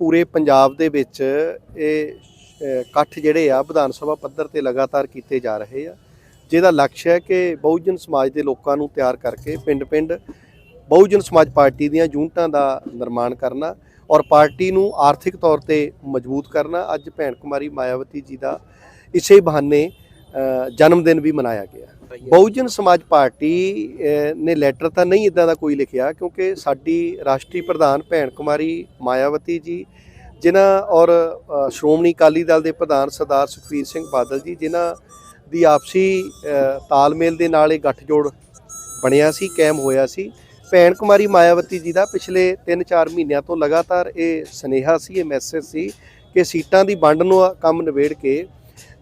ਪੂਰੇ ਪੰਜਾਬ ਦੇ ਵਿੱਚ ਇਹ ਇਕੱਠ ਜਿਹੜੇ ਆ ਵਿਧਾਨ ਸਭਾ ਪੱਧਰ ਤੇ ਲਗਾਤਾਰ ਕੀਤੇ ਜਾ ਰਹੇ ਆ। ਜਿਹਦਾ ਲਕਸ਼ ਹੈ ਕਿ ਬਹੁਜਨ ਸਮਾਜ ਦੇ ਲੋਕਾਂ ਨੂੰ ਤਿਆਰ ਕਰਕੇ ਪਿੰਡ-ਪਿੰਡ ਬਹੁਜਨ ਸਮਾਜ ਪਾਰਟੀ ਦੀਆਂ ਯੂਨਿਟਾਂ ਦਾ ਨਿਰਮਾਣ ਕਰਨਾ ਔਰ ਪਾਰਟੀ ਨੂੰ ਆਰਥਿਕ ਤੌਰ ਤੇ ਮਜ਼ਬੂਤ ਕਰਨਾ, ਅੱਜ ਭੈਣ ਕੁਮਾਰੀ ਮਾਇਆਵਤੀ ਜੀ ਦਾ ਇਸੇ ਬਹਾਨੇ ਜਨਮ ਦਿਨ ਵੀ ਮਨਾਇਆ ਗਿਆ। ਬਹੁਜਨ ਸਮਾਜ ਪਾਰਟੀ ਨੇ ਲੈਟਰ ਤਾਂ ਨਹੀਂ ਇਦਾਂ ਦਾ ਕੋਈ ਲਿਖਿਆ, ਕਿਉਂਕਿ ਸਾਡੀ ਰਾਸ਼ਟਰੀ ਪ੍ਰਧਾਨ ਭੈਣ ਕੁਮਾਰੀ ਮਾਇਆਵਤੀ ਜੀ, ਜਿਨ੍ਹਾਂ ਔਰ ਸ਼੍ਰੋਮਣੀ ਅਕਾਲੀ ਦਲ ਦੇ ਪ੍ਰਧਾਨ ਸਰਦਾਰ ਸੁਖਬੀਰ ਸਿੰਘ ਬਾਦਲ ਜੀ, ਜਿਨ੍ਹਾਂ ਦੀ ਆਪਸੀ ਤਾਲਮੇਲ ਦੇ ਨਾਲ ਇਹ ਗੱਠਜੋੜ ਬਣਿਆ ਸੀ, ਕਾਇਮ ਹੋਇਆ ਸੀ। ਭੈਣ ਕੁਮਾਰੀ ਮਾਇਆਵਤੀ ਜੀ ਦਾ ਪਿਛਲੇ 3-4 ਮਹੀਨਿਆਂ ਤੋਂ ਲਗਾਤਾਰ ਇਹ ਸਨੇਹਾ ਸੀ, ਇਹ ਮੈਸੇਜ ਸੀ ਕਿ ਸੀਟਾਂ ਦੀ ਵੰਡ ਨੂੰ ਕੰਮ ਨਿਬੇੜ ਕੇ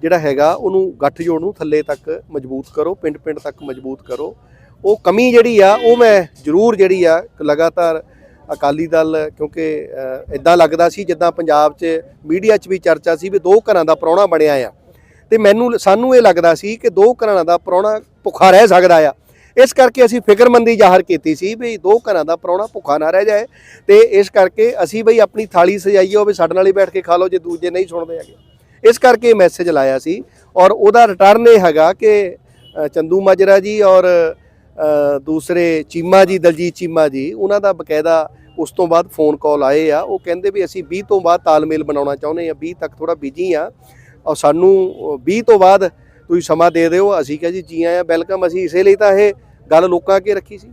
ਜਿਹੜਾ ਹੈਗਾ, ਉਹਨੂੰ ਗੱਠਜੋੜ ਨੂੰ ਥੱਲੇ ਤੱਕ ਮਜ਼ਬੂਤ ਕਰੋ ਪਿੰਡ-ਪਿੰਡ ਤੱਕ ਮਜ਼ਬੂਤ ਕਰੋ। ਉਹ ਕਮੀ ਜਿਹੜੀ ਆ, ਉਹ ਮੈਂ ਜ਼ਰੂਰ ਜਿਹੜੀ ਆ, ਲਗਾਤਾਰ ਅਕਾਲੀ ਦਲ, ਕਿਉਂਕਿ ਇਦਾਂ ਲੱਗਦਾ ਸੀ ਜਿੱਦਾਂ ਪੰਜਾਬ 'ਚ ਮੀਡੀਆ 'ਚ ਵੀ ਚਰਚਾ ਸੀ ਵੀ ਦੋ ਘਰਾਂ ਦਾ ਪ੍ਰਾਹੁਣਾ ਬਣਿਆ ਆ। ਤੇ ਮੈਨੂੰ, ਸਾਨੂੰ ਇਹ ਲੱਗਦਾ ਸੀ ਕਿ ਦੋ ਘਰਾਂ ਦਾ ਪ੍ਰਾਹੁਣਾ ਭੁੱਖਾ ਰਹਿ ਸਕਦਾ ਆ। ਇਸ ਕਰਕੇ ਅਸੀਂ ਫਿਕਰਮੰਦੀ ਜ਼ਾਹਰ ਕੀਤੀ ਸੀ ਵੀ ਦੋ ਘਰਾਂ ਦਾ ਪ੍ਰਾਹੁਣਾ ਭੁੱਖਾ ਨਾ ਰਹਿ ਜਾਏ। ਤੇ ਇਸ ਕਰਕੇ ਅਸੀਂ ਬਈ ਆਪਣੀ ਥਾਲੀ ਸਜਾਈਏ ਵੀ ਸਾਡੇ ਨਾਲ ਹੀ ਬੈਠ ਕੇ ਖਾ ਲਓ, ਜੇ ਦੂਜੇ ਨਹੀਂ ਸੁਣਦੇ ਹੈਗੇ। ਇਸ ਕਰਕੇ ਮੈਸੇਜ ਲਾਇਆ ਸੀ ਔਰ ਉਹਦਾ ਰਿਟਰਨ ਇਹ ਹੈਗਾ ਕਿ ਅ, ਚੰਦੂ ਮਾਜਰਾ ਜੀ ਔਰ ਦੂਸਰੇ ਚੀਮਾ ਜੀ ਦਲਜੀਤ ਚੀਮਾ ਜੀ ਉਹਨਾਂ ਦਾ ਬਕਾਇਦਾ ਉਸ ਤੋਂ ਬਾਅਦ ਫੋਨ ਕਾਲ ਆਏ ਆ। ਉਹ ਕਹਿੰਦੇ ਵੀ ਅਸੀਂ 20 ਤੋਂ ਬਾਅਦ ਤਾਲਮੇਲ ਬਣਾਉਣਾ ਚਾਹੁੰਦੇ ਆ 20 ਤੱਕ ਥੋੜਾ ਬਿਜ਼ੀ ਆ ਔਰ ਸਾਨੂੰ 20 ਤੋਂ ਬਾਅਦ ਤੁਸੀਂ ਸਮਾਂ ਦੇ ਦਿਓ ਅਸੀਂ ਕਿਹਾ ਜੀ ਜੀ ਆਇਆਂ ਵੈਲਕਮ ਅਸੀਂ ਇਸੇ ਲਈ ਤਾਂ ਇਹ ਗੱਲ ਲੋਕਾਂ ਅੱਗੇ ਰੱਖੀ ਸੀ।